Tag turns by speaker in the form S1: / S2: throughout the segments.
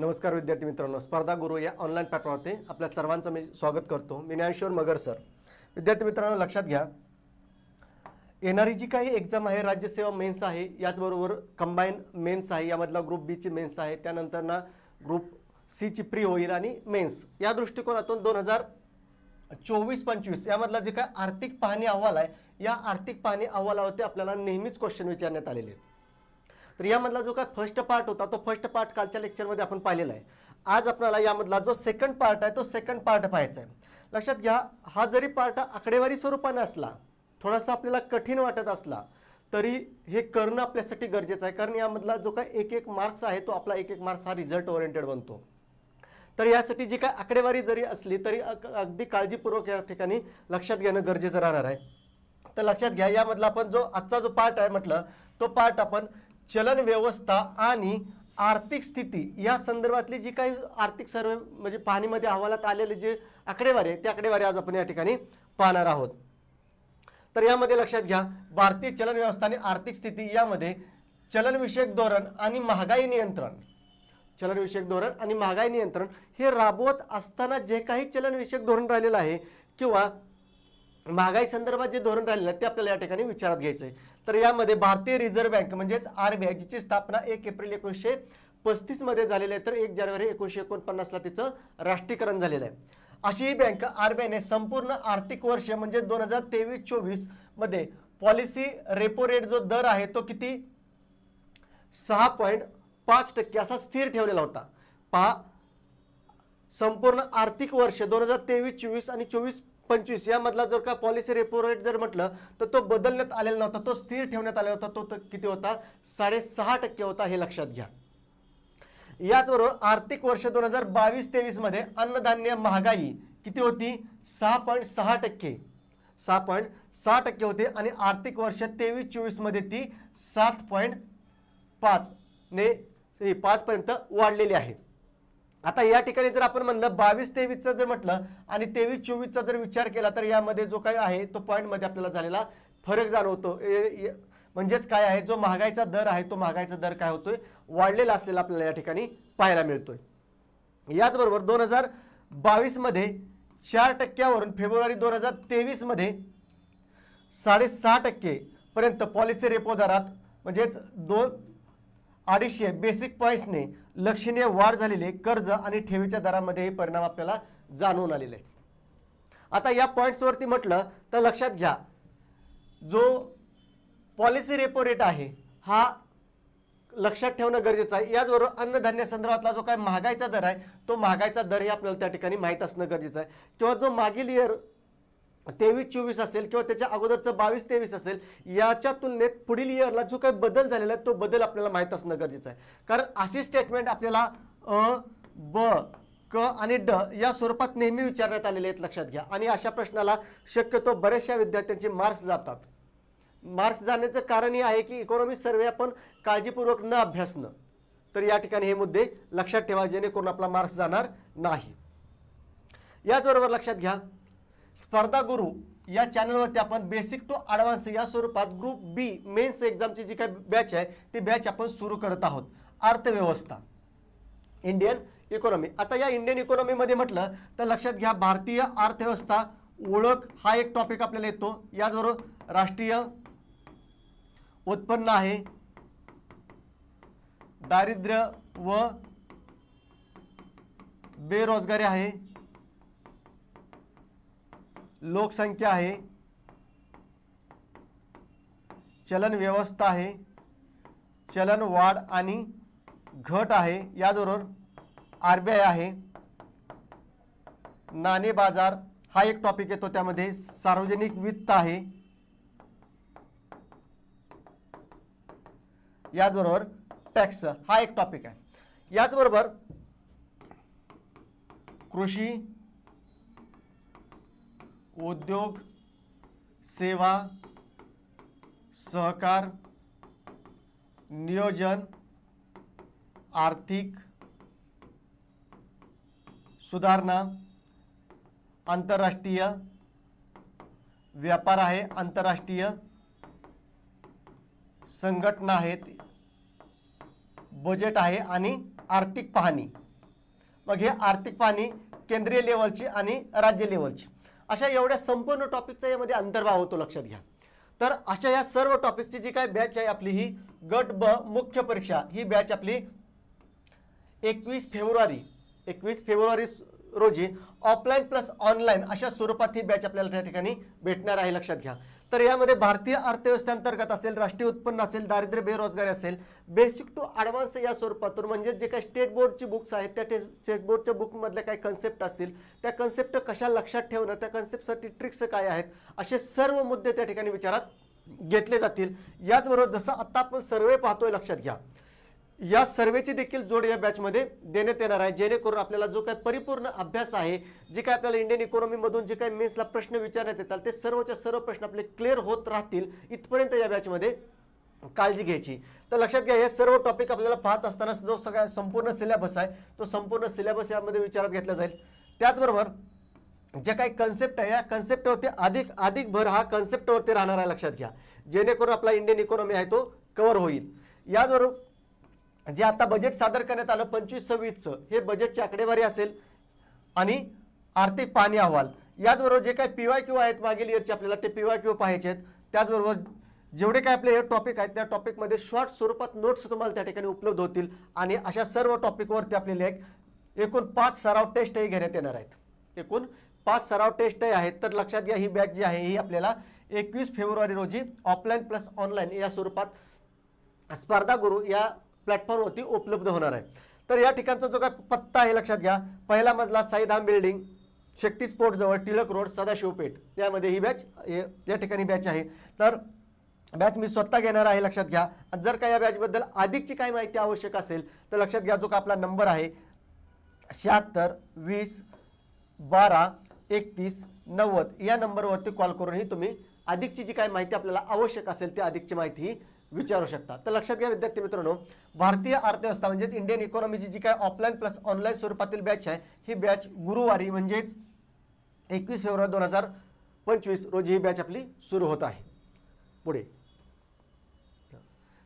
S1: नमस्कार विद्यार्थी मित्रांनो स्पर्धा गुरु या ऑनलाईन प्लॅटफॉर्मवरती आपल्या सर्वांचं मी स्वागत करतो. मी ज्ञानेश्वर मगर सर विद्यार्थी मित्रांनो लक्षात घ्या. येणारी जी काही एक्झाम आहे राज्यसेवा मेन्स आहे याचबरोबर कंबाईन मेन्स आहे यामधला ग्रुप बीची मेन्स आहे त्यानंतर ना ग्रुप सीची प्री होईल आणि मेन्स या दृष्टिकोनातून दोन हजार चोवीस पंचवीस यामधला जे काय आर्थिक पाहणी अहवाल आहे या आर्थिक पाहणी अहवालावरती आपल्याला नेहमीच क्वेश्चन विचारण्यात आलेले आहेत. तर यामधला जो काय फर्स्ट पार्ट होता तो फर्स्ट पार्ट कालच्या लेक्चरमध्ये आपण पाहिलेला आहे. आज आपल्याला यामधला जो सेकंड पार्ट आहे तो सेकंड पार्ट पाहायचा आहे. लक्षात घ्या हा जरी पार्ट आकडेवारी स्वरूपाने असला थोडासा आपल्याला कठीण वाटत असला तरी हे करणं आपल्यासाठी गरजेचं आहे. कारण यामधला जो काय एक एक मार्क्स आहे तो आपला एक एक मार्क्स हा रिझल्ट ओरिएंटेड बनतो. तर यासाठी जी काय आकडेवारी जरी असली तरी अग- अगदी काळजीपूर्वक या ठिकाणी लक्षात घेणं गरजेचं राहणार आहे. तर लक्षात घ्या यामधला आपण जो आजचा जो पार्ट आहे म्हटलं तो पार्ट आपण चलन व्यवस्था आणि आर्थिक स्थिती या संदर्भातली जी काही आर्थिक सर्व म्हणजे पाहणीमध्ये अहवालात आलेले जे आकडेवारी आहे ते आकडेवारी आज आपण या ठिकाणी पाहणार आहोत. तर यामध्ये लक्षात घ्या भारतीय चलन व्यवस्था आणि आर्थिक स्थिती यामध्ये चलनविषयक धोरण आणि महागाई नियंत्रण. चलनविषयक धोरण आणि महागाई नियंत्रण हे राबवत असताना जे काही चलनविषयक धोरण राहिलेलं आहे किंवा महागाई संदर्भात जे धोरण राहिलेलं आहे ते आपल्याला या ठिकाणी विचारात घ्यायचं आहे तर यामध्ये भारतीय रिझर्व्ह बँक म्हणजेच आर बी आय जिची स्थापना एक एप्रिल एकोणीसशे पस्तीसमध्ये झालेली आहे. तर एक जानेवारी एकोणीसशे एकोणपन्नासला तिचं राष्ट्रीयकरण झालेलं आहे. अशी ही बँक आर बी आयने संपूर्ण आर्थिक वर्ष म्हणजे दोन हजार तेवीस चोवीसमध्ये पॉलिसी रेपो रेट जो दर आहे तो किती? सहा पॉईंट पाच टक्के असा स्थिर ठेवलेला होता. पहा संपूर्ण आर्थिक वर्ष दोन हजार तेवीस चोवीस आणि चोवीस पंचवीस यामधला जर का पॉलिसी रेपो रेट जर म्हटलं तर तो बदलण्यात आलेला नव्हता तो स्थिर ठेवण्यात आलेला होता तो त- किती होता? साडेसहा टक्के होता हे लक्षात घ्या. याचबरोबर आर्थिक वर्ष दोन हजार बावीस तेवीसमध्ये अन्नधान्य महागाई किती होती? सहा पॉईंट सहा टक्के. सहा पॉईंट सहा टक्के होते आणि आर्थिक वर्ष तेवीस चोवीसमध्ये ती सात पॉईंट पाच ने पाचपर्यंत वाढलेली आहे. आता या ठिकाणी जर आपण म्हणलं बावीस तेवीसचं जर म्हटलं आणि तेवीस चोवीसचा जर विचार केला तर यामध्ये जो काही आहे तो पॉईंटमध्ये आपल्याला झालेला फरक जाणवतो. ए- म्हणजेच काय आहे जो महागाईचा दर आहे तो महागाईचा दर काय होतोय? वाढलेला असलेला आपल्याला या ठिकाणी पाहायला मिळतोय. याचबरोबर दोन हजार बावीसमध्ये चार टक्क्यावरून फेब्रुवारी दोन हजार तेवीसमध्ये साडेसहा टक्केपर्यंत पॉलिसी रेपो दरात म्हणजेच दोन अडीचशे बेसिक पॉईंट्सने लक्षणीय वाढ झालेली आहे. कर्ज आणि ठेवीच्या दरामध्ये हे परिणाम आपल्याला जाणवून आलेले आहे आता या पॉईंट्सवरती म्हटलं तर लक्षात घ्या. जो पॉलिसी रेपो रेट आहे हा लक्षात ठेवणं गरजेचं आहे. याचबरोबर अन्नधान्य संदर्भातला जो काय महागाईचा दर आहे तो महागाईचा दरही आपल्याला त्या ठिकाणी माहीत असणं गरजेचं आहे. किंवा जो मागील इयर तेवीस चोवीस असेल किंवा त्याच्या अगोदरचं बावीस तेवीस असेल याच्या तुलनेत पुढील इयरला जो काही बदल झालेला आहे तो बदल आपल्याला माहीत असणं गरजेचं आहे. कारण अशी स्टेटमेंट आपल्याला अ ब क आणि ड या स्वरूपात नेहमी विचारण्यात आलेले आहेत लक्षात घ्या. आणि अशा प्रश्नाला शक्यतो बऱ्याचशा विद्यार्थ्यांचे मार्क्स जातात. मार्क्स जाण्याचं कारण हे आहे की इकॉनॉमी सर्वे आपण काळजीपूर्वक न अभ्यासणं. तर या ठिकाणी हे मुद्दे लक्षात ठेवा जेणेकरून आपला मार्क्स जाणार नाही. याचबरोबर लक्षात घ्या स्पर्धा गुरु या चॅनलवरती आपण बेसिक टू ॲडव्हान्स या स्वरूपात ग्रुप बी मेन्स एक्झामची जी काही बॅच आहे ती बॅच आपण सुरू करत आहोत. अर्थव्यवस्था. इंडियन इकॉनॉमी आता या इंडियन इकॉनॉमीमध्ये म्हटलं तर लक्षात घ्या भारतीय अर्थव्यवस्था ओळख हा एक टॉपिक आपल्याला येतो. याचबरोबर राष्ट्रीय उत्पन्न आहे. दारिद्र्य व बेरोजगारी आहे. लोकसंख्या आहे. चलन व्यवस्था आहे. चलन वाढ आणि घट आहे. याचबरोबर आर बी आय आहे. नाणे बाजार हा एक टॉपिक येतो. त्यामध्ये सार्वजनिक वित्त आहे. याचबरोबर टॅक्स हा एक टॉपिक आहे. याचबरोबर कृषी उद्योग सेवा सहकार नियोजन आर्थिक सुधारणा आंतरराष्ट्रीय व्यापार आहे आंतरराष्ट्रीय संघटना आहेत बजेट आहे आणि आर्थिक पाहणी. मग हे आर्थिक पाहणी केंद्रीय लेवलची आणि राज्य लेवलची अशा एवढ्या संपूर्ण टॉपिकचा यामध्ये अंतर्भाव होतो लक्षात घ्या. तर अशा या सर्व टॉपिकची जी काय बॅच आहे आपली ही गट ब मुख्य परीक्षा ही बॅच आपली एकवीस फेब्रुवारी एकवीस फेब्रुवारी रोजी ऑफलाईन प्लस ऑनलाईन अशा स्वरूपात ही बॅच आपल्याला त्या ठिकाणी भेटणार आहे लक्षात घ्या. तर यामध्ये भारतीय अर्थव्यवस्थेअंतर्गत असेल राष्ट्रीय उत्पन्न असेल दारिद्र्य बेरोजगारी असेल बेसिक टू ॲडव्हान्स या स्वरूपातून म्हणजे जे काही स्टेट बोर्डची बुक्स आहेत त्या स्टेट बोर्डच्या बुकमधल्या काही कन्सेप्ट असतील त्या कन्सेप्ट कशा लक्षात ठेवणं त्या कन्सेप्टसाठी ट्रिक्स काय आहेत असे सर्व मुद्दे त्या ठिकाणी विचारात घेतले जातील. याचबरोबर जसं आत्ता आपण सर्वे पाहतोय लक्षात घ्या. या सर्वेची देखील जोड या बॅचमध्ये देण्यात येणार आहे. जेणेकरून आपल्याला जो काही परिपूर्ण अभ्यास आहे जे काय आपल्याला इंडियन इकॉनॉमीमधून जे काही मेन्सला प्रश्न विचारण्यात येतात ते सर्वच्या सर्व प्रश्न आपले क्लिअर होत राहतील इथपर्यंत या बॅचमध्ये काळजी घ्यायची. तर लक्षात घ्या हे सर्व टॉपिक आपल्याला पाहत असताना जो सगळा संपूर्ण सिलेबस आहे तो संपूर्ण सिलेबस यामध्ये विचारात घेतला जाईल. त्याचबरोबर जे काही कन्सेप्ट आहे या कन्सेप्टवरती अधिक अधिक भर हा कन्सेप्टवरती राहणार आहे लक्षात घ्या. जेणेकरून आपला इंडियन इकॉनॉमी आहे तो कवर होईल. याचबरोबर जे आता बजेट सादर करण्यात आलं पंचवीस सव्वीसचं हे बजेटची आकडेवारी असेल. आणि आर्थिक पाहणी अहवाल. याचबरोबर जे काही पी वाय क्यू आहेत मागील इयरचे आपल्याला ते पी वाय क्यू पाहायचे आहेत. त्याचबरोबर जेवढे काय आपले हे टॉपिक आहेत त्या टॉपिकमध्ये शॉर्ट स्वरूपात नोट्स तुम्हाला त्या ठिकाणी उपलब्ध होतील. आणि अशा सर्व टॉपिकवरती आपल्याला एक एकूण पाच सराव टेस्टही घेण्यात येणार आहेत. एकूण पाच सराव टेस्टही आहेत. तर लक्षात घ्या ही बॅच जी आहे ही आपल्याला एकवीस फेब्रुवारी रोजी ऑफलाईन प्लस ऑनलाईन या स्वरूपात स्पर्धा गुरु या प्लॅटफॉर्मवरती उपलब्ध होणार आहे. तर या ठिकाणचा जो काय पत्ता आहे लक्षात घ्या. पहिला मजला साईधाम बिल्डिंग शक्ती स्पोर्टजवळ टिळक रोड सदाशिवपेठ यामध्ये ही बॅच या ठिकाणी बॅच आहे. तर बॅच मी स्वतः घेणार आहे लक्षात घ्या. जर का या बॅचबद्दल अधिकची काही माहिती आवश्यक असेल तर लक्षात घ्या जो का आपला नंबर आहे. शहात्तर वीस बारा एकतीस नव्वद. या नंबरवरती कॉल करूनही तुम्ही अधिकची जी काही माहिती आपल्याला आवश्यक असेल ती अधिकची माहिती विचारू शकता. तर लक्षात घ्या विद्यार्थी मित्रांनो भारतीय अर्थव्यवस्था म्हणजेच इंडियन इकॉनॉमीची जी काय ऑफलाईन प्लस ऑनलाईन स्वरूपातील बॅच आहे ही बॅच गुरुवारी म्हणजेच एकवीस फेब्रुवारी दोन हजार पंचवीस रोजी ही बॅच आपली सुरू होत आहे. पुढे.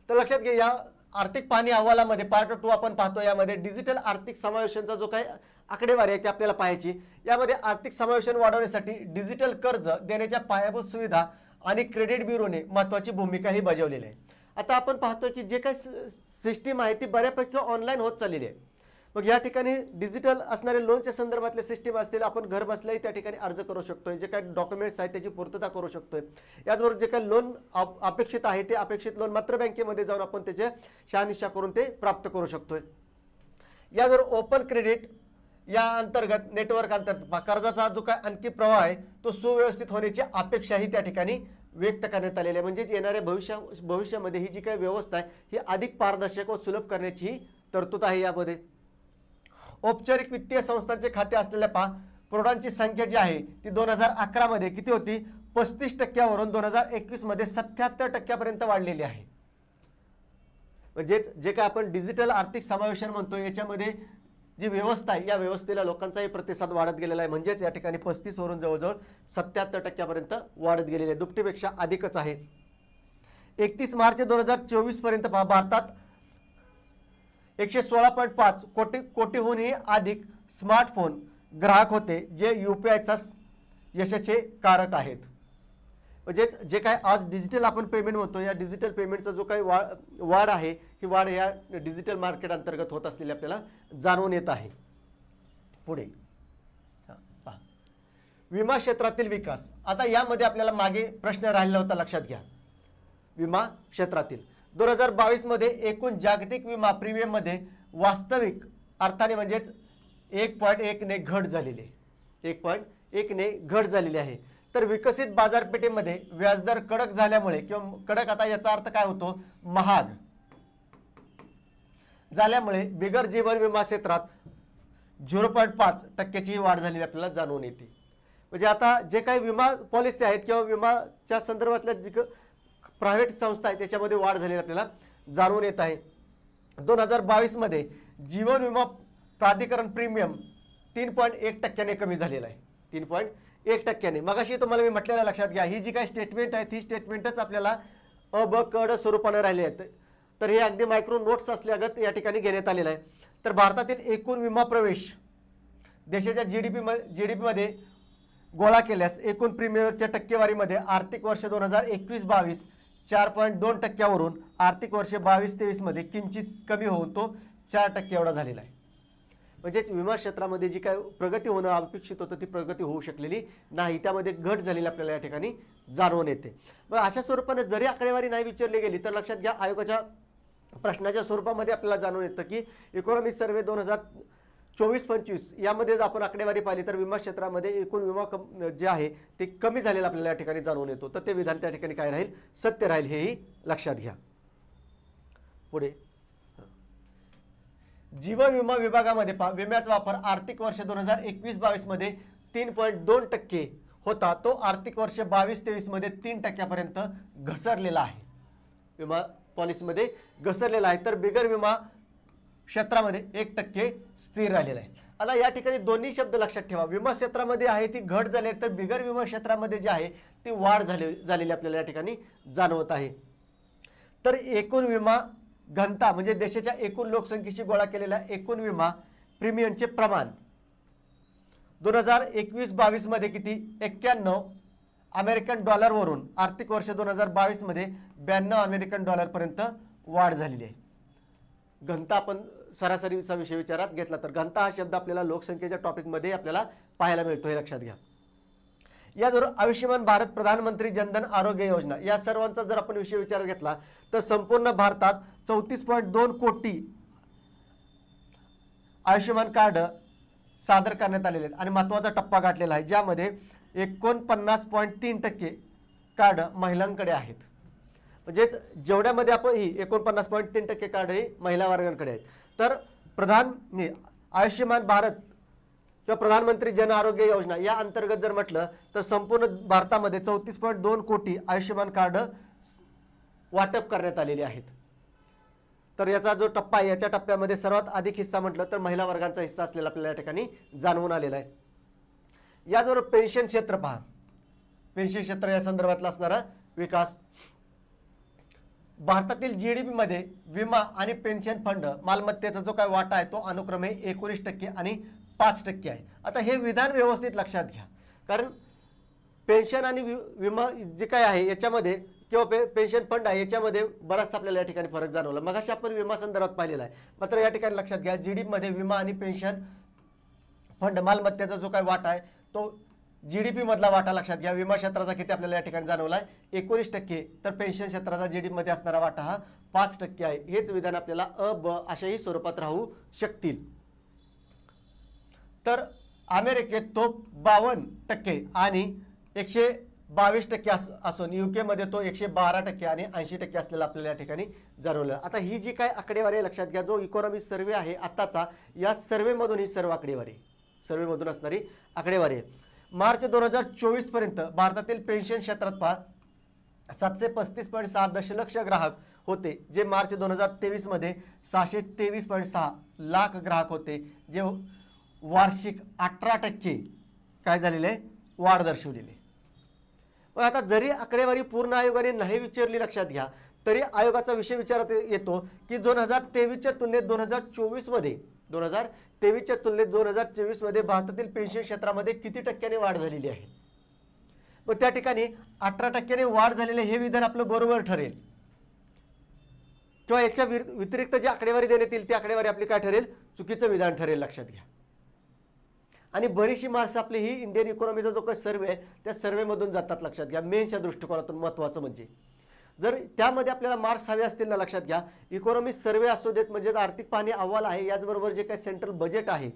S1: तर लक्षात घ्या या आर्थिक पाहणी अहवालामध्ये पार्ट टू आपण पाहतो यामध्ये डिजिटल आर्थिक समावेशनचा जो काही आकडेवारी आहे ते आपल्याला पाहायची यामध्ये आर्थिक समावेशन वाढवण्यासाठी डिजिटल कर्ज देण्याच्या पायाभूत सुविधा आणि क्रेडिट ब्युरोने महत्त्वाची भूमिका ही बजावलेली आहे. आता आपण पाहतोय की जे काही सिस्टीम आहे ती बऱ्यापैकी ऑनलाईन होत चाललेली आहे. मग या ठिकाणी डिजिटल असणारे लोनच्या संदर्भातले सिस्टीम असतील आपण घर बसल्याही त्या ठिकाणी अर्ज करू शकतोय. जे काही डॉक्युमेंट्स आहेत त्याची पूर्तता करू शकतोय. याचबरोबर जे काही लोन अपेक्षित आहे ते अपेक्षित लोन मात्र बँकेमध्ये जाऊन आपण त्याचे शहानिशा करून ते प्राप्त करू शकतोय. याजवळ ओपन क्रेडिट या अंतर्गत नेटवर्क अंतर्गत कर्जाचा जो काय आणखी प्रवाह आहे तो सुव्यवस्थित होण्याची अपेक्षाही त्या ठिकाणी व्यक्त करण्यात आलेली आहे. म्हणजेच येणाऱ्या भविष्या भविष्यामध्ये ही जी काही व्यवस्था आहे ही अधिक पारदर्शक व सुलभ करण्याची ही तरतूद आहे यामध्ये. औपचारिक वित्तीय संस्थांचे खाते असलेल्या पहा प्रौढांची संख्या जी आहे ती दोन हजार अकरामध्ये किती होती? पस्तीस टक्क्यावरून दोन हजार एकवीसमध्ये सत्याहत्तर टक्क्यापर्यंत वाढलेली आहे. म्हणजेच जे काय आपण डिजिटल आर्थिक समावेशन म्हणतो याच्यामध्ये जी व्यवस्था आहे या व्यवस्थेला लोकांचाही प्रतिसाद वाढत गेलेला आहे. म्हणजेच या ठिकाणी पस्तीसवरून जवळजवळ सत्याहत्तर टक्क्यापर्यंत वाढत गेलेली आहे. दुपटीपेक्षा अधिकच आहे. एकतीस मार्च दोन हजार चोवीसपर्यंत पहा भारतात एकशे सोळा पॉईंट पाच कोटी कोटीहूनही अधिक स्मार्टफोन ग्राहक होते जे यू पी आयचा यशाचे कारक आहेत. म्हणजेच जे काय आज डिजिटल आपण पेमेंट म्हणतो या डिजिटल पेमेंटचा जो काही वाढ वाढ आहे ही वाढ या डिजिटल मार्केट अंतर्गत होत असलेली आपल्याला जाणून येत आहे. पुढे. पहा. विमा क्षेत्रातील विकास. आता यामध्ये आपल्याला मागे प्रश्न राहिला होता लक्षात घ्या. विमा क्षेत्रातील. दोन हजार बावीसमध्ये एकूण जागतिक विमा प्रीमियममध्ये वास्तविक अर्थाने म्हणजेच एक पॉईंट एकने घट झालेली आहे. एक पॉईंट एकने घट झालेली आहे. तर विकसित बाजारपेठेमध्ये व्याजदर कडक झाल्यामुळे किंवा कडक आता याचा अर्थ काय होतो? महाग. झाल्यामुळे बिगर जीवन विमा क्षेत्रात झिरो पॉईंट पाच टक्क्याची वाढ झालेली आपल्याला जाणवून येते. म्हणजे आता जे काही विमा पॉलिसी आहेत किंवा विमाच्या संदर्भातल्या जी प्रायव्हेट संस्था आहेत त्याच्यामध्ये वाढ झालेली आपल्याला जाणवून येत आहे. दोन हजार बावीसमध्ये जीवन विमा प्राधिकरण प्रीमियम तीन पॉईंट एक टक्क्याने कमी झालेला आहे. तीन पॉईंट एक टक्क्याने. मगाशी तुम्हाला मी म्हटलेलं लक्षात घ्या ही जी काही स्टेटमेंट आहे ती स्टेटमेंटच आपल्याला अ ब स्वरूपाने राहिली आहेत. तर हे अगदी मायक्रो नोट्स असल्यागत या ठिकाणी घेण्यात आलेलं आहे. तर भारतातील एकूण विमा प्रवेश देशाच्या G D P G D पीमध्ये गोळा केल्यास एकूण प्रीमियमच्या टक्केवारीमध्ये आर्थिक वर्ष दोन हजार एकवीस बावीस चार पॉईंट दोन टक्क्यावरून आर्थिक वर्ष बावीस तेवीसमध्ये किंचित कमी होऊन तो चार टक्के एवढा झालेला आहे. म्हणजेच विमा क्षेत्रामध्ये जी काय प्रगती होणं अपेक्षित होतं ती प्रगती होऊ शकलेली नाही. त्यामध्ये घट झालेली आपल्याला या ठिकाणी जाणवून येते. मग अशा स्वरूपाने जरी आकडेवारी नाही विचारली गेली तर लक्षात घ्या आयोगाच्या प्रश्नाच्या स्वरूपामध्ये आपल्याला जाणून येतं की इकॉनॉमिक सर्वे दोन हजार चोवीस पंचवीस यामध्ये जर आपण आकडेवारी पाहिली तर विमा क्षेत्रामध्ये एकूण विमा कम जे आहे ते कमी झालेलं आपल्याला या ठिकाणी जाणून येतो. तर ते विधान त्या ठिकाणी काय राहील? सत्य राहील हेही लक्षात घ्या. पुढे. जीवन विमा विभागामध्ये पहा विम्याचा वापर आर्थिक वर्ष दोन हजार एकवीस बावीसमध्ये तीन पॉईंट दोन टक्के होता. तो आर्थिक वर्ष बावीस तेवीसमध्ये तीन टक्क्यापर्यंत घसरलेला आहे. विमा पॉलिसीमध्ये घसरलेला आहे. तर बिगर विमा क्षेत्रामध्ये एक टक्के स्थिर राहिलेला आहे. आता या ठिकाणी दोन्ही शब्द लक्षात ठेवा. विमा क्षेत्रामध्ये आहे ती घट झाली तर बिगर विमा क्षेत्रामध्ये जी आहे ती वाढ झाली झालेली आपल्याला या ठिकाणी जाणवत आहे. तर एकूण विमा घनता म्हणजे देशाच्या एकूण लोकसंख्येशी गोळा केलेला एकूण विमा प्रीमियमचे प्रमाण. दोन हजार एकवीस बावीसमध्ये किती? एक्क्याण्णव अमेरिकन डॉलरवरून आर्थिक वर्ष दोन हजार बावीसमध्ये ब्याण्णव अमेरिकन डॉलरपर्यंत वाढ झालेली आहे. घनता आपण सरासरीचा विषय विचारात घेतला तर घनता हा शब्द आपल्याला लोकसंख्येच्या टॉपिकमध्ये आपल्याला पाहायला मिळतो हे लक्षात घ्या. याचबरोबर आयुष्यमान भारत प्रधानमंत्री जनधन आरोग्य योजना या सर्वांचा जर आपण विषय विचारात घेतला तर संपूर्ण भारतात चौतीस पॉईंट दोन कोटी आयुष्यमान कार्ड सादर करण्यात आलेले आहेत. आणि महत्त्वाचा टप्पा गाठलेला आहे ज्यामध्ये एकोणपन्नास पॉईंट तीन टक्के कार्ड महिलांकडे आहेत. म्हणजेच जेवढ्यामध्ये आपण ही एकोणपन्नास पॉईंट तीन टक्के कार्ड ही महिला वर्गांकडे आहेत. तर प्रधान आयुष्यमान भारत किंवा प्रधानमंत्री जन आरोग्य योजना या अंतर्गत जर म्हटलं तर संपूर्ण भारतामध्ये चौतीस पॉईंट दोन कोटी आयुष्यमान कार्ड वाटप करण्यात आलेले आहेत. तर याचा जो टप्पा आहे याच्या टप्प्यामध्ये सर्वात अधिक हिस्सा म्हटलं तर महिला वर्गांचा हिस्सा असलेला आपल्याला या ठिकाणी जाणवून आलेला आहे. याचबरोबर पेन्शन क्षेत्र पहा. पेन्शन क्षेत्र या संदर्भातला असणारा विकास. भारतातील जी डी पीमध्ये विमा आणि पेन्शन फंड मालमत्तेचा जो काय वाटा आहे तो अनुक्रमे एकोणीस टक्के आणि पाच टक्के आहे. आता हे विधान व्यवस्थित लक्षात घ्या. कारण पेन्शन आणि वि विमा जे काय आहे याच्यामध्ये किंवा पे पेन्शन फंड आहे याच्यामध्ये बराचसा आपल्याला या ठिकाणी फरक जाणवला. मगाशी आपण विमा संदर्भात पाहिलेला आहे. मात्र या ठिकाणी लक्षात घ्या जी डीमध्ये विमा आणि पेन्शन फंड मालमत्तेचा जो काय वाटा आहे तो जी डी पीमधला वाटा लक्षात घ्या. विमा क्षेत्राचा किती आपल्याला या ठिकाणी जाणवला आहे? एकोणीस टक्के. तर पेन्शन क्षेत्राचा जी डीमध्ये असणारा वाटा हा पाच टक्के आहे. हेच विधान आपल्याला अ ब अशाही स्वरूपात राहू शकतील. तर अमेरिकेत तो बावन्न टक्के आणि एकशे बावीस टक्के अस असून यू केमध्ये तो एकशे बारा टक्के आणि ऐंशी टक्के असलेला आपल्याला या ठिकाणी जाणवलं. आता ही जी काय आकडेवारी आहे लक्षात घ्या जो इकॉनॉमी सर्वे आहे आत्ताचा या सर्वेमधून ही सर्व आकडेवारी सर्वेमधून असणारी आकडेवारी आहे. मार्च दोन हजार चोवीसपर्यंत भारतातील पेन्शन क्षेत्रात पहा सातशे पस्तीस पॉईंट सहा दशलक्ष ग्राहक होते जे मार्च दोन हजार तेवीसमध्ये सहाशे तेवीस पॉईंट सहा लाख ग्राहक होते जे वार्षिक अठरा टक्के काय झालेलं आहे? वाढ दर्शवलेली आहे. मग आता जरी आकडेवारी पूर्ण आयोगाने नाही विचारली लक्षात घ्या तरी आयोगाचा विषय विचारात येतो की दोन हजार तेवीसच्या तुलनेत दोन हजार चोवीसमध्ये दोन हजार तेवीसच्या तुलनेत दोन हजार चोवीसमध्ये भारतातील पेन्शन क्षेत्रामध्ये किती टक्क्याने वाढ झालेली आहे? मग त्या ठिकाणी अठरा टक्क्याने वाढ झालेले हे विधान आपलं बरोबर ठरेल. किंवा याच्या विर- व्यतिरिक्त जी आकडेवारी देण्यात येईल ती आकडेवारी आपली काय ठरेल? चुकीचं विधान ठरेल लक्षात घ्या. आणि बरीचशी मार्क्स आपली ही इंडियन इकॉनॉमीचा जो काही सर्वे आहे त्या सर्वेमधून जातात लक्षात घ्या. मेन्सच्या दृष्टिकोनातून महत्त्वाचं म्हणजे. जर त्यामध्ये आपल्याला मार्क्स हवे असतील ना लक्षात घ्या. इकॉनॉमी सर्वे असू देत म्हणजेच आर्थिक पाहणी अहवाल आहे याचबरोबर जे काही सेंट्रल बजेट आहे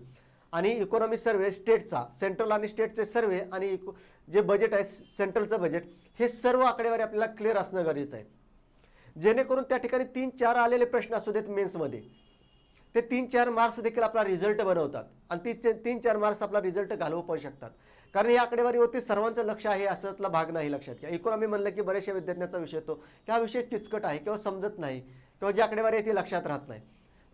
S1: आणि इकॉनॉमी सर्वे स्टेटचा सेंट्रल आणि स्टेटचे सर्वे आणि इको जे बजेट आहे सेंट्रलचं बजेट हे सर्व आकडेवारी आपल्याला क्लिअर असणं गरजेचं आहे. जेणेकरून त्या ठिकाणी तीन चार आलेले प्रश्न असू देत मेन्समध्ये ते तीन चार मार्क्स देखील आपला रिझल्ट बनवतात. आणि ती चे- तीन चार मार्क्स आपला रिझल्ट घालवू पण शकतात. कारण या आकडेवारीवरती सर्वांचं लक्ष आहे असतला भाग नाही लक्षात. घ्या इकॉनॉमी म्हणलं की बऱ्याचशा विद्यार्थ्यांचा विषय येतो की हा विषय किचकट आहे किंवा समजत नाही किंवा जी आकडेवारी आहे ती लक्षात राहत नाही.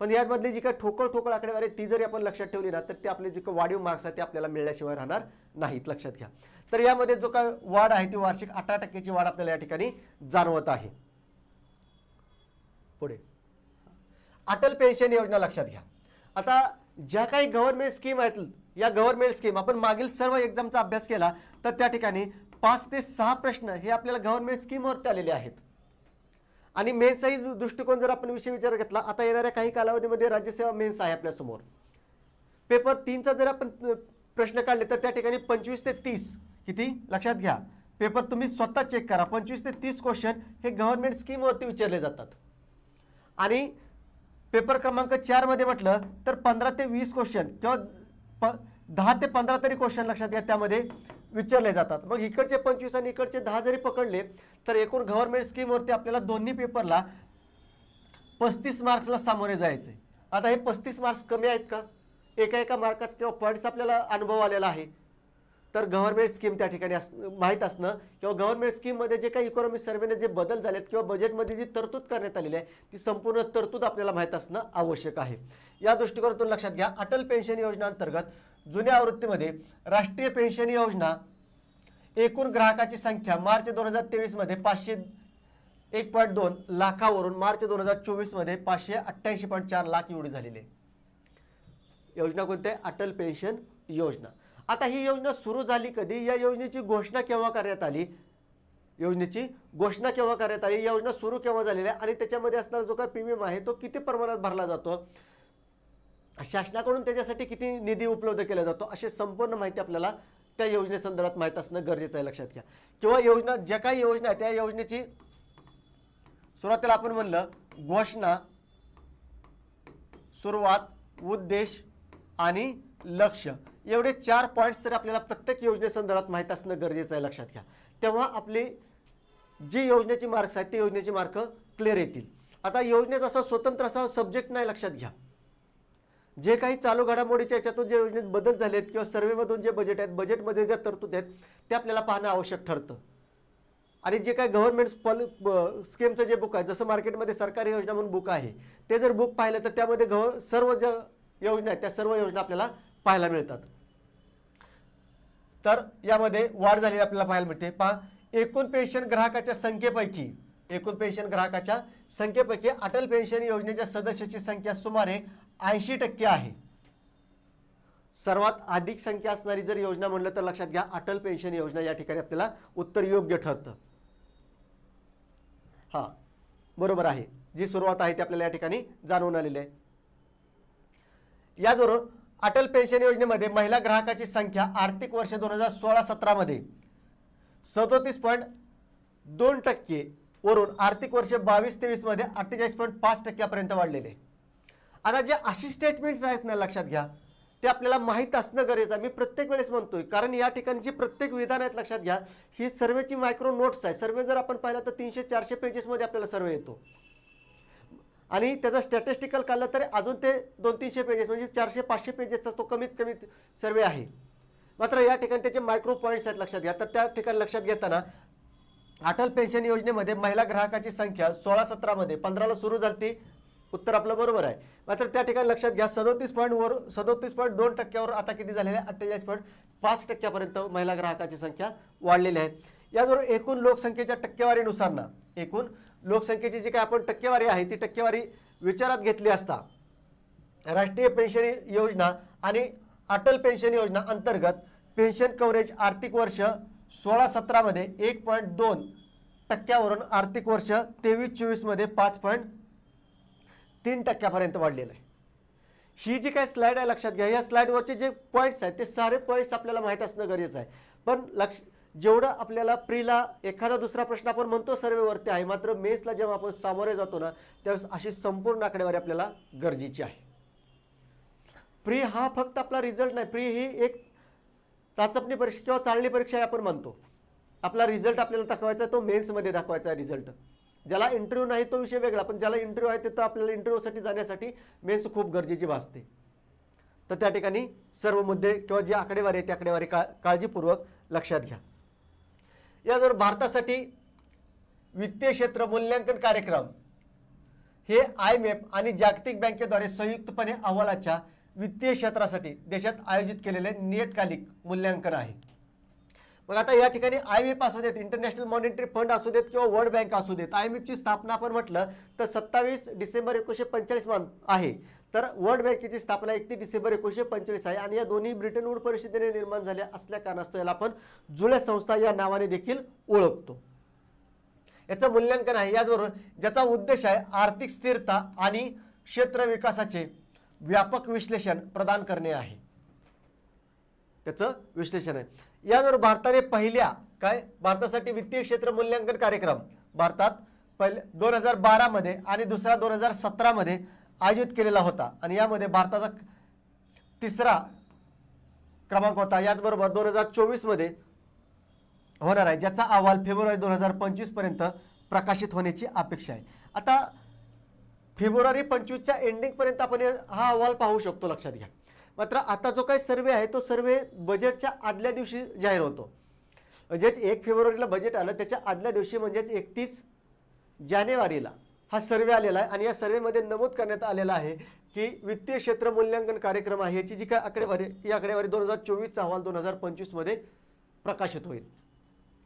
S1: पण यामधली जी काही ठोकळ ठोकळ आकडेवारी ती जरी आपण लक्षात ठेवली ना तर ते आपले जे काही वाढीव मार्क्स आहेत ते आपल्याला मिळण्याशिवाय राहणार नाहीत लक्षात घ्या. तर यामध्ये जो काय वाढ आहे ती वार्षिक अठरा टक्क्याची वाढ आपल्याला या ठिकाणी जाणवत आहे. पुढे. अटल पेन्शन योजना लक्षात घ्या. आता ज्या काही गव्हर्नमेंट स्कीम आहेत या गव्हर्नमेंट स्कीम आपण मागील सर्व एक्झामचा अभ्यास केला तर त्या ठिकाणी पाच ते सहा प्रश्न हे आपल्याला गव्हर्नमेंट स्कीमवरती आलेले आहेत. आणि मेन्सचाही जो दृष्टिकोन जर आपण विषय विचार घेतला आता येणाऱ्या काही कालावधीमध्ये राज्यसेवा मेन्स आहे आपल्यासमोर पेपर तीनचा जर आपण प्रश्न काढले तर त्या ठिकाणी पंचवीस ते तीस किती? लक्षात घ्या. पेपर तुम्ही स्वतः चेक करा. पंचवीस ते तीस क्वेश्चन हे गव्हर्नमेंट स्कीमवरती विचारले जातात. आणि पेपर क्रमांक चारमध्ये म्हटलं तर पंधरा ते वीस क्वेश्चन किंवा प दहा ते पंधरा तरी क्वेश्चन लक्षात घ्या त्यामध्ये विचारले जातात. मग इकडचे पंचवीस आणि इकडचे दहा जरी पकडले तर एकूण गव्हर्नमेंट स्कीमवरती आपल्याला दोन्ही पेपरला पस्तीस मार्क्सला सामोरे जायचे आता हे पस्तीस मार्क्स कमी आहेत का? एका एका मार्काचा किंवा पॉईंट्स आपल्याला अनुभव आलेला आहे. तर गव्हर्नमेंट स्कीम त्या ठिकाणी अस माहीत असणं किंवा गव्हर्नमेंट स्कीममध्ये जे काही इकॉनॉमिक सर्वेने जे बदल झालेत किंवा बजेटमध्ये जी तरतूद करण्यात आलेली आहे ती संपूर्ण तरतूद आपल्याला माहीत असणं आवश्यक आहे. या दृष्टिकोनातून लक्षात घ्या अटल पेन्शन योजना अंतर्गत जुन्या आवृत्तीमध्ये राष्ट्रीय पेन्शन योजना एकूण ग्राहकाची संख्या मार्च दोन हजार तेवीसमध्ये पाचशे एक पॉईंट दोन लाखावरून मार्च दोन हजार चोवीसमध्ये पाचशे अठ्ठ्याऐंशी पॉईंट चार लाख एवढी झालेली आहे. योजना कोणत्या अटल पेन्शन योजना. आता ही योजना सुरू झाली कधी? या योजनेची घोषणा केव्हा करण्यात आली? योजनेची घोषणा केव्हा करण्यात आली? योजना सुरू केव्हा झालेली आहे आणि त्याच्यामध्ये असणारा जो काही प्रीमियम आहे तो किती प्रमाणात भरला जातो? शासनाकडून त्याच्यासाठी किती निधी उपलब्ध केला जातो? अशी संपूर्ण माहिती आपल्याला त्या योजनेसंदर्भात माहीत असणं गरजेचं आहे. लक्षात घ्या. किंवा योजना ज्या काही योजना आहे त्या योजनेची सुरुवातीला आपण म्हणलं घोषणा सुरुवात उद्देश आणि लक्ष एवढे चार पॉईंट्स तर आपल्याला प्रत्येक योजनेसंदर्भात माहीत असणं गरजेचं आहे लक्षात घ्या. तेव्हा आपली जी योजनेची मार्क्स आहेत ते योजनेची मार्क क्लिअर येतील. आता योजनेचा असा स्वतंत्र असा सब्जेक्ट नाही लक्षात घ्या. जे काही चालू घडामोडीच्या याच्यातून जे योजनेत बदल झालेत किंवा सर्वेमधून जे बजेट आहेत बजेटमध्ये ज्या तरतूद आहेत ते आपल्याला पाहणं आवश्यक ठरतं. आणि जे काय गव्हर्नमेंट पॉल स्कीमचं जे बुक आहे जसं मार्केटमध्ये सरकारी योजना म्हणून बुक आहे ते जर बुक पाहिलं तर त्यामध्ये गव्ह सर्व ज्या योजना आहेत त्या सर्व योजना आपल्याला पाहायला मिळतात. तर यामध्ये वाढ झालेली आपल्याला पाहायला मिळते. पहा एकूण पेन्शन ग्राहकाच्या संख्येपैकी एकूण पेन्शन ग्राहकाच्या संख्येपैकी अटल पेन्शन योजनेच्या सदस्याची संख्या सुमारे ऐंशी टक्के आहे. सर्वात अधिक संख्या असणारी जर योजना म्हणलं तर लक्षात घ्या अटल पेन्शन योजना या ठिकाणी आपल्याला उत्तर योग्य ठरतं. हा बरोबर आहे. जी सुरुवात आहे ती आपल्याला या ठिकाणी जाणवून आलेली आहे. याचबरोबर अटल पेन्शन योजनेमध्ये महिला ग्राहकाची संख्या आर्थिक वर्ष दोन हजार सोळा सतरामध्ये. सदोतीस पॉईंट दोन टक्के वरून आर्थिक वर्ष बावीस तेवीसमध्ये अठ्ठेचाळीस पॉईंट पाच टक्क्यापर्यंत वाढलेले. आहे. आता जे अशी स्टेटमेंट्स आहेत ना लक्षात घ्या. ते आपल्याला माहीत असणं गरजेचं आहे. मी प्रत्येक वेळेस म्हणतोय कारण या ठिकाणी जी प्रत्येक विधान आहेत लक्षात घ्या ही सर्वेची मायक्रो नोट्स आहे सर्वे जर आपण पाहिलं तर तीनशे चारशे पेजेसमध्ये आपल्याला सर्वे येतो. आणि त्याचा स्टॅटिस्टिकल काढलं तर अजून ते दोन तीनशे पेजेस म्हणजे चारशे पाचशे पेजेसचा तो कमीत कमी सर्वे आहे. मात्र या ठिकाणी त्याचे मायक्रो पॉईंट्स आहेत लक्षात घ्या. तर त्या ठिकाणी लक्षात घेताना अटल पेन्शन योजनेमध्ये महिला ग्राहकाची संख्या सोळा सतरामध्ये पंधराला सुरू झाली उत्तर आपलं बरोबर आहे. मात्र त्या ठिकाणी लक्षात घ्या सदोतीस पॉईंट वर सदोतीस पॉईंट दोन टक्क्यावर आता किती झालेले आहे? अठ्ठेचाळीस पॉईंट पाच टक्क्यापर्यंत महिला ग्राहकाची संख्या वाढलेली आहे. याचबरोबर एकूण लोकसंख्येच्या टक्केवारीनुसार ना एकूण लोकसंख्येची जी काय आपण टक्केवारी आहे ती टक्केवारी विचारात घेतली असता राष्ट्रीय पेन्शन योजना आणि अटल पेन्शन योजना अंतर्गत पेन्शन कव्हरेज आर्थिक वर्ष सोळा सतरामध्ये एक पॉईंट दोन टक्क्यावरून आर्थिक वर्ष तेवीस चोवीसमध्ये पाच पॉईंट तीन टक्क्यापर्यंत वाढलेलं आहे. ही जी काय स्लाईड आहे लक्षात घ्या. या स्लाईडवरचे जे पॉईंट्स आहेत ते सारे पॉईंट्स आपल्याला माहीत असणं गरजेचं आहे. पण लक्ष जेवढं आपल्याला प्रीला एखादा दुसरा प्रश्न आपण म्हणतो सर्वेवरती आहे मात्र मेसला जेव्हा आपण सामोरे जातो ना त्यावेळेस अशी संपूर्ण आकडेवारी आपल्याला गरजेची आहे. प्री हा फक्त आपला रिझल्ट नाही प्री ही एक चाचपणी परीक्षा किंवा चालणी परीक्षा आपण म्हणतो. आपला रिझल्ट आपल्याला दाखवायचा आहे तो मेन्समध्ये दाखवायचा आहे रिझल्ट ज्याला इंटरव्ह्यू नाही तो विषय वेगळा पण ज्याला इंटरव्ह्यू आहे तिथं आपल्याला इंटरव्ह्यूसाठी जाण्यासाठी मेन्स खूप गरजेची भासते. तर त्या ठिकाणी सर्व मुद्दे किंवा जी आकडेवारी आहे ती आकडेवारी का काळजीपूर्वक लक्षात घ्या. याजवळ भारतासाठी वित्तीय क्षेत्र मूल्यांकन कार्यक्रम हे आय एम एफ आणि जागतिक बँकेद्वारे संयुक्तपणे अहवालाच्या वित्तीय क्षेत्रासाठी देशात आयोजित केलेले नियतकालिक मूल्यांकन आहे. मग आता या ठिकाणी आय एम एफ असू देत इंटरनॅशनल मॉनिटरी फंड असू देत किंवा वर्ल्ड बँक असू देत आय एम एफची स्थापना आपण म्हटलं तर सत्तावीस डिसेंबर एकोणीसशे पंचेचाळीस मान आहे. तर वर्ल्ड बँकेची स्थापना एकतीस डिसेंबर एकोणीसशे पंचवीस आहे आणि या दोन्ही ब्रिटन वूड परिषदेने निर्माण झाल्या असल्या कारणास्तव याला आपण जुळ्या संस्था या नावाने देखील ओळखतो. याचं मूल्यांकन आहे. याचबरोबर ज्याचा उद्देश आहे आर्थिक स्थिरता आणि क्षेत्र विकासाचे व्यापक विश्लेषण प्रदान करणे आहे. त्याचं विश्लेषण आहे. याचबरोबर भारताने पहिल्या काय? भारतासाठी वित्तीय क्षेत्र मूल्यांकन कार्यक्रम भारतात पहिले दोन हजार बारामध्ये आणि दुसरा दोन हजार सतरामध्ये आयोजित केलेला होता. आणि यामध्ये भारताचा तिसरा क्रमांक होता. याचबरोबर दोन हजार चोवीसमध्ये होणार आहे ज्याचा अहवाल फेब्रुवारी दोन हजार पंचवीसपर्यंत प्रकाशित होण्याची अपेक्षा आहे. आता फेब्रुवारी पंचवीसच्या एंडिंगपर्यंत आपण हा अहवाल पाहू शकतो लक्षात घ्या. मात्र आता जो काही सर्वे आहे तो सर्वे बजेटच्या आदल्या दिवशी जाहीर होतो. म्हणजेच एक फेब्रुवारीला बजेट आलं त्याच्या आदल्या दिवशी म्हणजेच एकतीस जानेवारीला. हा सर्वे आलेला आहे आणि या सर्वेमध्ये नमूद करण्यात आलेला आहे की वित्तीय क्षेत्र मूल्यांकन कार्यक्रम आहे. याची जी काय आकडेवारी ही आकडेवारी दोन हजार चोवीसचा अहवाल दोन हजार पंचवीसमध्ये प्रकाशित होईल.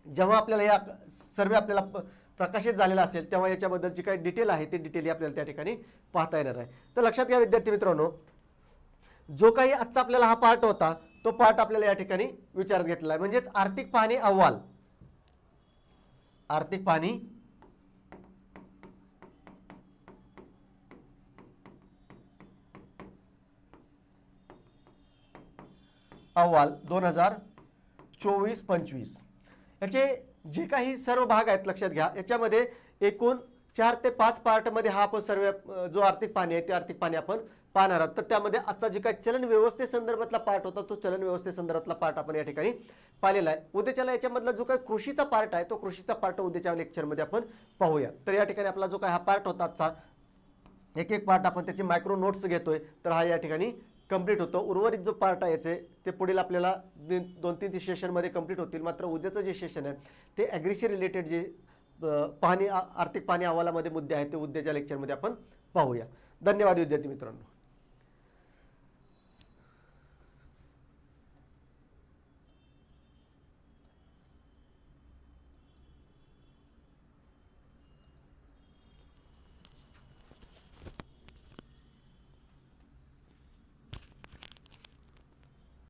S1: जेव्हा आपल्याला या सर्वे आपल्याला प- प्रकाशित झालेला असेल तेव्हा याच्याबद्दल जी काही डिटेल आहे ती डिटेल आपल्याला त्या ठिकाणी पाहता येणार आहे. तर लक्षात घ्या विद्यार्थी मित्रांनो जो काही आजचा आपल्याला हा पार्ट होता तो पार्ट आपल्याला या ठिकाणी विचारात घेतला आहे. म्हणजेच आर्थिक पाहणी अहवाल. आर्थिक पाहणी अहवाल दोन हजार चोवीस पंचवीस. याचे जे काही सर्व भाग आहेत लक्षात घ्या. याच्यामध्ये एकूण चार ते पाच पार्टमध्ये हा आपण सर्व जो आर्थिक पाणी आहे ते आर्थिक पाणी आपण पाहणार आहोत. तर त्यामध्ये आजचा जे काही चलन व्यवस्थेसंदर्भातला पार्ट होता तो चलन व्यवस्थेसंदर्भातला पार्ट आपण या ठिकाणी पाहिलेला आहे. उद्याच्याला याच्यामधला जो काही कृषीचा पार्ट आहे तो कृषीचा पार्ट उद्याच्या लेक्चरमध्ये आपण पाहूया. तर या ठिकाणी आपला जो काही हा पार्ट होता आजचा एक एक पार्ट आपण त्याचे मायक्रो नोट्स घेतोय. तर हा या ठिकाणी कंप्लीट होतो. उर्वरित जो पार्ट आहे याचे ते पुढील आपल्याला दोन तीन सेशनमध्ये कंप्लीट होतील. मात्र उद्याचं जे सेशन आहे ते ॲग्रीशी रिलेटेड जे पाहणी आर्थिक पाणी अहवालामध्ये मुद्दे आहेत ते उद्याच्या लेक्चरमध्ये आपण पाहूया. धन्यवाद विद्यार्थी मित्रांनो.